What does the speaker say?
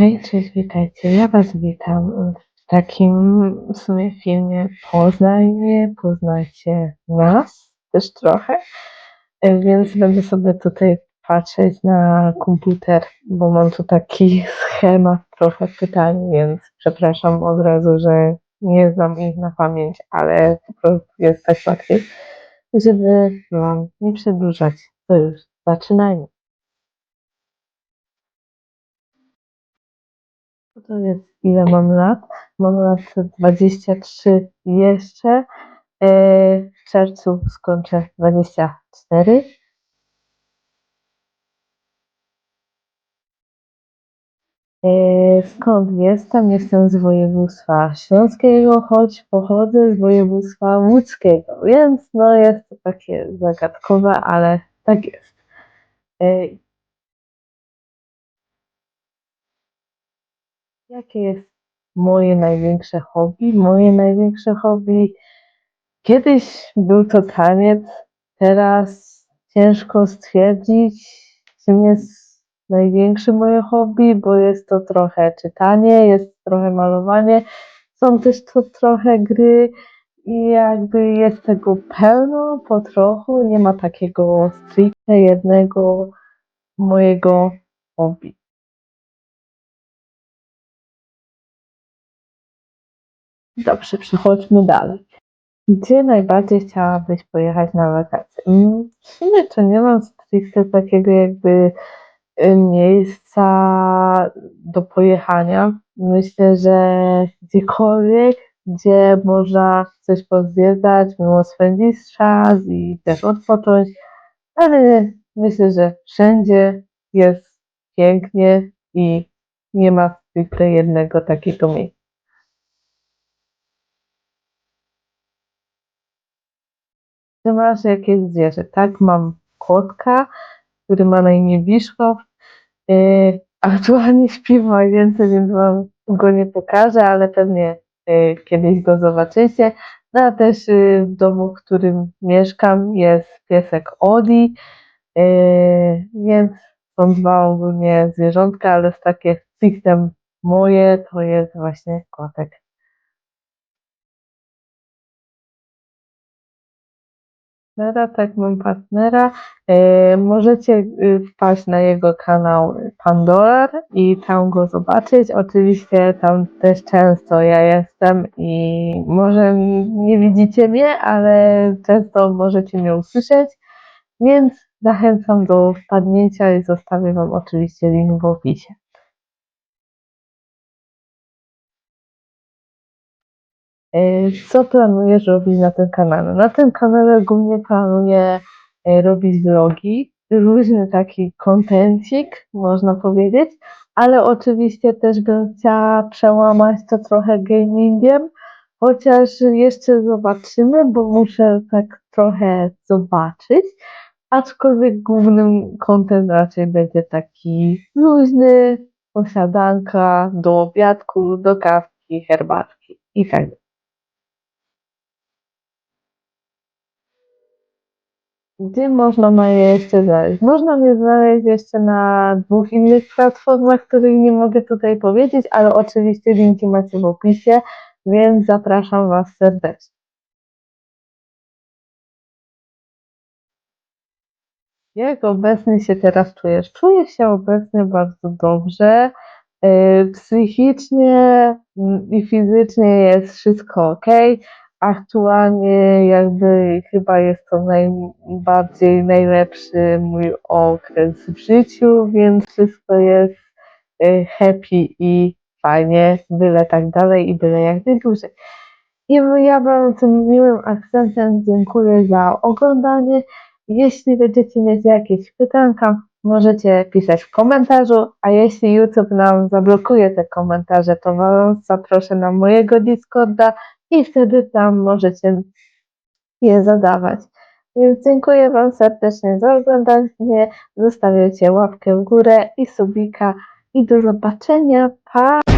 Hej, cześć, witajcie. Ja Was witam w takim w sumie filmie Poznaj mnie, poznajcie nas też trochę. Więc będę sobie tutaj patrzeć na komputer, bo mam tu taki schemat trochę pytań, więc przepraszam od razu, że nie znam ich na pamięć, ale po prostu jest tak łatwiej, żeby Wam nie przedłużać. To już zaczynajmy. To jest ile mam lat? Mam lat 23 jeszcze. E, W czerwcu skończę 24. E, Skąd jestem? Jestem z województwa śląskiego, choć pochodzę z województwa łódzkiego, więc no jest to takie zagadkowe, ale tak jest. Jakie jest moje największe hobby? Moje największe hobby kiedyś był to taniec, teraz ciężko stwierdzić, czym jest największe moje hobby, bo jest to trochę czytanie, jest trochę malowanie, są też to trochę gry i jakby jest tego pełno po trochu, nie ma takiego stricte jednego mojego hobby. Dobrze, przechodźmy dalej. Gdzie najbardziej chciałabyś pojechać na wakacje? Mm, W sumie to nie mam stricte takiego jakby y, miejsca do pojechania. Myślę, że gdziekolwiek, gdzie można coś pozwiedzać, miło spędzić czas i też odpocząć, ale myślę, że wszędzie jest pięknie i nie ma stricte jednego takiego miejsca. Ty masz jakieś zwierzę? Tak, mam kotka, który ma na imię Biszkow. Yy, aktualnie śpi w łazience, więc wam go nie pokażę, ale pewnie yy, kiedyś go zobaczycie. No a też yy, w domu, w którym mieszkam jest piesek Odi, yy, więc są dwa ogólnie zwierzątka, ale z takie stricte moje to jest właśnie kotek. Partnera, tak mam partnera. E, możecie y, wpaść na jego kanał Pandolar i tam go zobaczyć. Oczywiście tam też często ja jestem i może nie widzicie mnie, ale często możecie mnie usłyszeć, więc zachęcam do wpadnięcia i zostawię Wam oczywiście link w opisie. Co planujesz robić na tym kanale? Na tym kanale głównie planuję e, robić vlogi, różny taki kontencik, można powiedzieć, ale oczywiście też bym chciała przełamać to trochę gamingiem, chociaż jeszcze zobaczymy, bo muszę tak trochę zobaczyć, aczkolwiek głównym content raczej będzie taki luźny, posiadanka do obiadku, do kawki, herbatki i tak dalej. Gdzie można mnie jeszcze znaleźć? Można mnie znaleźć jeszcze na dwóch innych platformach, których nie mogę tutaj powiedzieć, ale oczywiście linki macie w opisie, więc zapraszam Was serdecznie. Jak obecnie się teraz czujesz? Czuję się obecnie bardzo dobrze. Yy, Psychicznie mm, i fizycznie jest wszystko ok. Aktualnie jakby chyba jest to najbardziej najlepszy mój okres w życiu, więc wszystko jest y, happy i fajnie, byle tak dalej i byle jak najdłużej. I ja Wam tym miłym akcentem dziękuję za oglądanie. Jeśli będziecie mieć jakieś pytanka, możecie pisać w komentarzu, a jeśli YouTube nam zablokuje te komentarze, to Was zaproszę na mojego Discorda i wtedy tam możecie je zadawać. Więc dziękuję Wam serdecznie za oglądanie. Zostawiajcie łapkę w górę i subika i do zobaczenia. Pa!